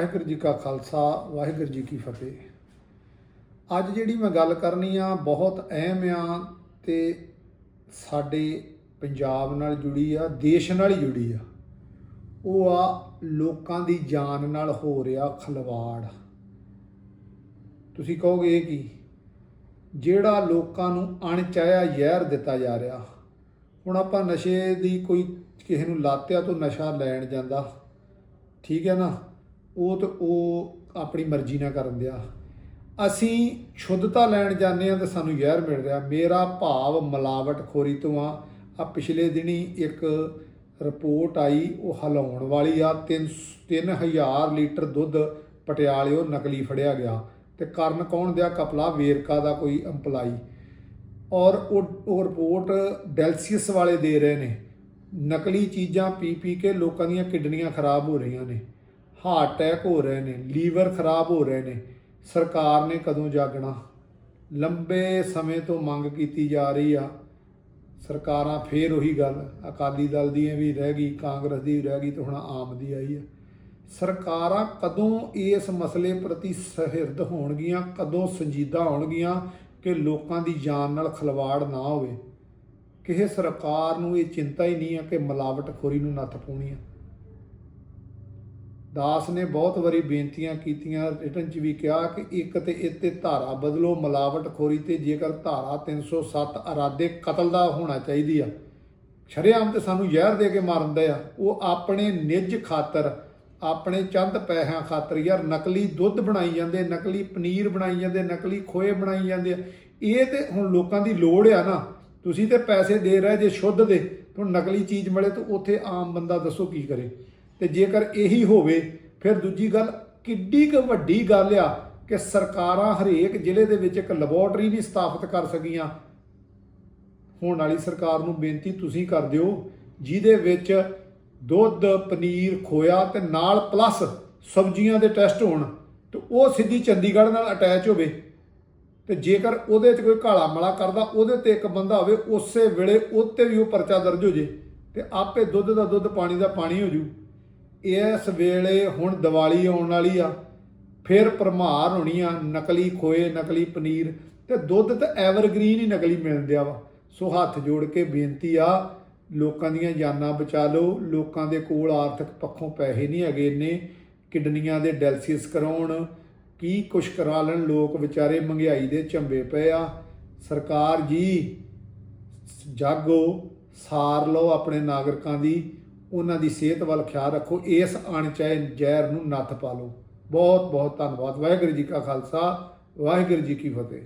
ਵਾਹਿਗੁਰੂ ਜੀ ਕਾ ਖਾਲਸਾ, ਵਾਹਿਗੁਰੂ ਜੀ ਕੀ ਫਤਿਹ। ਅੱਜ ਜਿਹੜੀ ਮੈਂ ਗੱਲ ਕਰਨੀ ਆ, ਬਹੁਤ ਅਹਿਮ ਆ ਤੇ ਸਾਡੇ ਪੰਜਾਬ ਨਾਲ ਜੁੜੀ ਆ, ਦੇਸ਼ ਨਾਲ ਹੀ ਜੁੜੀ ਆ। ਉਹ ਆ ਲੋਕਾਂ ਦੀ ਜਾਨ ਨਾਲ ਹੋ ਰਿਹਾ ਖਲਵਾੜ। ਤੁਸੀਂ ਕਹੋਗੇ ਇਹ ਕੀ? ਜਿਹੜਾ ਲੋਕਾਂ ਨੂੰ ਅਣਚਾਹਿਆ ਜ਼ਹਿਰ ਦਿੱਤਾ ਜਾ ਰਿਹਾ। ਹੁਣ ਆਪਾਂ ਨਸ਼ੇ ਦੀ ਕੋਈ ਕਿਸੇ ਨੂੰ ਲਾਤਿਆ ਤੋਂ ਨਸ਼ਾ ਲੈਣ ਜਾਂਦਾ। ਠੀਕ ਹੈ ਨਾ? ਉਹ ਤੇ ਉਹ ਆਪਣੀ ਮਰਜ਼ੀ ਨਾਲ ਕਰਨ ਦਿਆ। ਅਸੀਂ ਸ਼ੁੱਧਤਾ ਲੈਣ ਜਾਂਦੇ ਆ ਤੇ ਸਾਨੂੰ ਜ਼ਹਿਰ ਮਿਲ ਰਿਹਾ। ਮੇਰਾ ਭਾਵ ਮਿਲਾਵਟ ਖੋਰੀ ਤੋਂ ਆ। ਆ ਪਿਛਲੇ ਦਿਨੀ ਇੱਕ ਰਿਪੋਰਟ ਆਈ, ਉਹ ਹਲਾਉਣ ਵਾਲੀ ਆ। 3 3000 ਲੀਟਰ ਦੁੱਧ ਪਟਿਆਲਿਓ ਨਕਲੀ ਫੜਿਆ ਗਿਆ। ਤੇ ਕਾਰਨ ਕੌਣ ਦਿਆ? ਕਪਲਾ ਵੇਰਕਾ ਦਾ ਕੋਈ EMPLOYE ਔਰ ਉਹ ਉਹ ਰਿਪੋਰਟ ਡੈਲਸੀਅਸ ਵਾਲੇ ਦੇ ਰਹੇ ਨੇ। ਨਕਲੀ ਚੀਜ਼ਾਂ ਪੀ ਪੀ ਕੇ ਲੋਕਾਂ ਦੀਆਂ ਕਿਡਨੀਆਂ ਖਰਾਬ ਹੋ ਰਹੀਆਂ ਨੇ। ਹਾਰਟ ਅਟੈਕ ਹੋ ਰਹੇ ਨੇ, ਲੀਵਰ ਖਰਾਬ ਹੋ ਰਹੇ ਨੇ, ਸਰਕਾਰ ਨੇ ਕਦੋਂ ਜਾਗਣਾ? ਲੰਬੇ ਸਮੇਂ ਤੋਂ ਮੰਗ ਕੀਤੀ ਜਾ ਰਹੀ ਆ। ਸਰਕਾਰਾਂ ਫੇਰ ਉਹੀ ਗੱਲ, ਅਕਾਲੀ ਦਲ ਦੀ ਵੀ ਰਹਿ ਗਈ, ਕਾਂਗਰਸ ਦੀ ਵੀ ਰਹਿ ਗਈ ਤੇ ਹੁਣ ਆਮ ਦੀ ਆਈ ਆ। ਸਰਕਾਰਾਂ ਕਦੋਂ ਇਸ ਮਸਲੇ ਪ੍ਰਤੀ ਸਹਿਰਦ ਹੋਣਗੀਆਂ, ਕਦੋਂ ਸੰਜੀਦਾ ਹੋਣਗੀਆਂ ਕਿ ਲੋਕਾਂ ਦੀ ਜਾਨ ਨਾਲ ਖਲਵਾੜ ਨਾ ਹੋਵੇ? ਕਿਸੇ ਸਰਕਾਰ ਨੂੰ ਇਹ ਚਿੰਤਾ ਹੀ ਨਹੀਂ ਆ ਕਿ ਮਿਲਾਵਟਖੋਰੀ ਨੂੰ ਨੱਥ ਪਾਉਣੀ ਆ। ਦਾਸ ਨੇ ਬਹੁਤ ਵਾਰੀ ਬੇਨਤੀਆਂ ਕੀਤੀਆਂ ਰਿਟਨ ਚ ਵੀ ਕਿਹਾ ਕਿ ਇੱਕ ਤੇ ਇੱਥੇ ਧਾਰਾ ਬਦਲੋ, ਮਿਲਾਵਟਖੋਰੀ ਤੇ ਜੇਕਰ ਧਾਰਾ 307 ਅਰਾਦੇ ਕਤਲ ਦਾ ਹੋਣਾ ਚਾਹੀਦੀ ਆ। ਸ਼ਰੇਆਮ ਤੇ ਸਾਨੂੰ ਜ਼ਹਿਰ ਦੇ ਕੇ ਮਾਰਦੇ ਆ। ਉਹ ਆਪਣੇ ਨਿੱਜ ਖਾਤਰ, ਆਪਣੇ ਚੰਦ ਪੈਸਿਆਂ ਖਾਤਰ ਯਾਰ ਨਕਲੀ ਦੁੱਧ ਬਣਾਈ ਜਾਂਦੇ, ਨਕਲੀ ਪਨੀਰ ਬਣਾਈ ਜਾਂਦੇ, ਨਕਲੀ ਖੋਏ ਬਣਾਈ ਜਾਂਦੇ ਆ। ਇਹ ਤੇ ਹੁਣ ਲੋਕਾਂ ਦੀ ਲੋੜ ਆ ਨਾ। ਤੁਸੀਂ ਤੇ ਪੈਸੇ ਦੇ ਰਹੇ ਜੇ ਸ਼ੁੱਧ ਦੇ, ਤੁਹਾਨੂੰ ਨਕਲੀ ਚੀਜ਼ ਮਿਲੇ ਤਾਂ ਉੱਥੇ ਆਮ ਬੰਦਾ ਦੱਸੋ ਕੀ ਕਰੇ। ਤੇ ਜੇਕਰ ਇਹੀ ਹੋਵੇ, ਫਿਰ ਦੂਜੀ ਗੱਲ ਕਿੱਡੀ ਕੁ ਵੱਡੀ ਗੱਲ ਆ ਕਿ ਸਰਕਾਰਾਂ ਹਰੇਕ ਜ਼ਿਲ੍ਹੇ ਦੇ ਵਿੱਚ ਇੱਕ ਲੈਬੋਰਟਰੀ ਵੀ ਸਥਾਪਿਤ ਕਰ ਸਕੀਆਂ। ਹੋਣ ਵਾਲੀ ਸਰਕਾਰ ਨੂੰ ਬੇਨਤੀ ਤੁਸੀਂ ਕਰ ਦਿਓ, ਜਿਹਦੇ ਵਿੱਚ ਦੁੱਧ, ਪਨੀਰ, ਖੋਇਆ ਤੇ ਨਾਲ ਪਲੱਸ ਸਬਜ਼ੀਆਂ ਦੇ ਟੈਸਟ ਹੋਣ, ਤੇ ਉਹ ਸਿੱਧੀ ਚੰਡੀਗੜ੍ਹ ਨਾਲ ਅਟੈਚ ਹੋਵੇ। ਤੇ ਜੇਕਰ ਉਹਦੇ 'ਚ ਕੋਈ ਕਾਲਾ ਮਲਾ ਕਰਦਾ, ਉਹਦੇ ਤੇ ਇੱਕ ਬੰਦਾ ਹੋਵੇ ਉਸੇ ਵੇਲੇ ਉੱਤੇ ਵੀ ਉਹ ਪਰਚਾ ਦਰਜ ਹੋ ਜੇ, ਤੇ ਆਪੇ ਦੁੱਧ ਦਾ ਦੁੱਧ, ਪਾਣੀ ਦਾ ਪਾਣੀ ਹੋ ਜੂ। ਇਸ ਵੇਲੇ ਹੁਣ ਦੀਵਾਲੀ ਆਉਣ ਵਾਲੀ ਆ, ਫਿਰ ਭਰਮਾਰ ਹੋਣੀ ਆ, ਨਕਲੀ ਖੋਏ, ਨਕਲੀ ਪਨੀਰ ਤੇ ਦੁੱਧ ਤਾਂ ਐਵਰਗ੍ਰੀਨ ਹੀ ਨਕਲੀ ਮਿਲਦਿਆ ਵਾ। ਸੋ ਹੱਥ ਜੋੜ ਕੇ ਬੇਨਤੀ ਆ, ਲੋਕਾਂ ਦੀਆਂ ਜਾਨਾਂ ਬਚਾ ਲਓ, ਲੋਕਾਂ ਦੇ ਕੋਲ ਆਰਥਿਕ ਪੱਖੋਂ ਪੈਸੇ ਨਹੀਂ ਹੈਗੇ ਇੰਨੇ, ਕਿਡਨੀਆਂ ਦੇ ਡੈਲਸਿਸ ਕਰਾਉਣ, ਕੀ ਕੁਛ ਕਰਾ ਲੈਣ, ਲੋਕ ਵਿਚਾਰੇ ਮਹਿੰਗਾਈ ਦੇ ਝੰਬੇ ਪਏ ਆ। ਸਰਕਾਰ ਜੀ, ਜਾਗੋ, ਸਾਰ ਲਓ ਆਪਣੇ ਨਾਗਰਿਕਾਂ ਦੀ ਉਹਨਾਂ ਦੀ ਸਿਹਤ ਵੱਲ ਖਿਆਲ ਰੱਖੋ, ਇਸ ਅਣਚਾਹੇ ਜ਼ਹਿਰ ਨੂੰ ਨੱਥ ਪਾ ਲਓ ਬਹੁਤ ਬਹੁਤ ਧੰਨਵਾਦ। ਵਾਹਿਗੁਰੂ ਜੀ ਕਾ ਖਾਲਸਾ, ਵਾਹਿਗੁਰੂ ਜੀ ਕੀ ਫਤਿਹ।